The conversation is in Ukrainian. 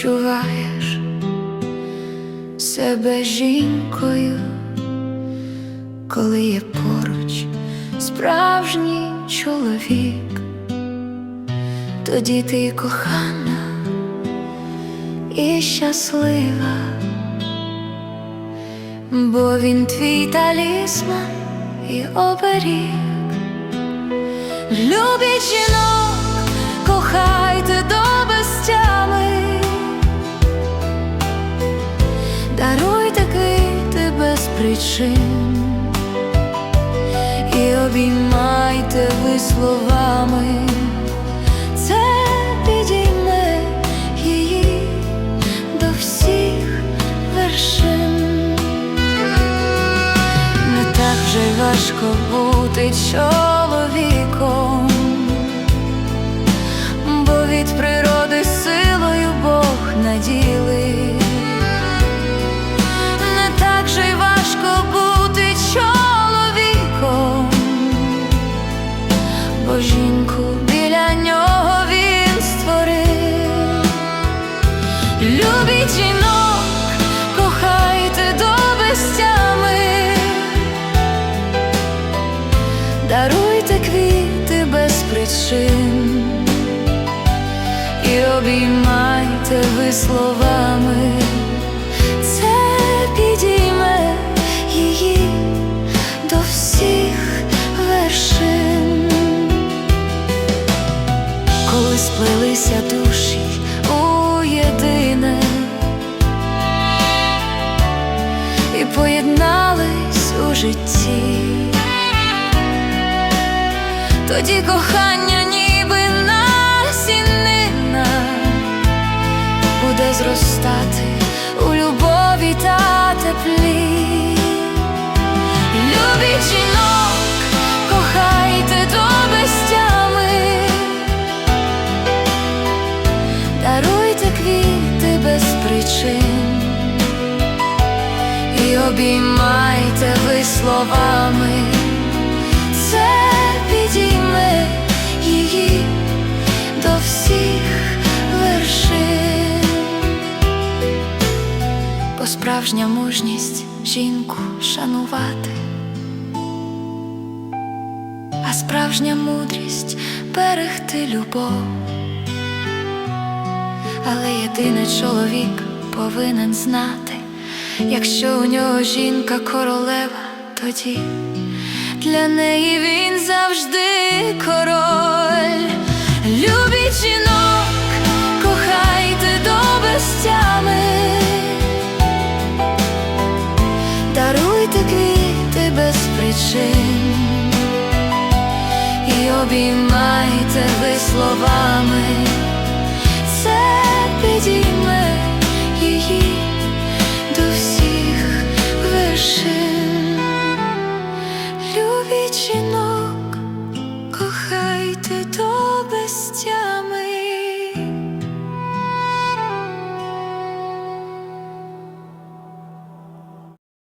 відчуваєш себе жінкою, коли є поруч справжній чоловік, тоді ти і кохана і щаслива, бо він твій талісман і оберіг, любить жінок. Даруйте квіти без причин і обіймайте ви словами, це підійме її до всіх вершин. Не так вже важко бути чоловіком, бо від даруйте квіти без причин і обіймайте ви словами, це підійме її до всіх вершин, коли сплелися душі у єдине і поєднались у житті, тоді кохання ніби насінина буде зростати у любові та теплі. Любіть жінок, кохайте до безтями, даруйте квіти без причин і обіймайте ви словами, справжня мужність жінку шанувати, а справжня мудрість берегти любов. Але єдине чоловік повинен знати, якщо у нього жінка королева, тоді для неї він завжди король. Любіть жінок, причин і обіймайте ви словами.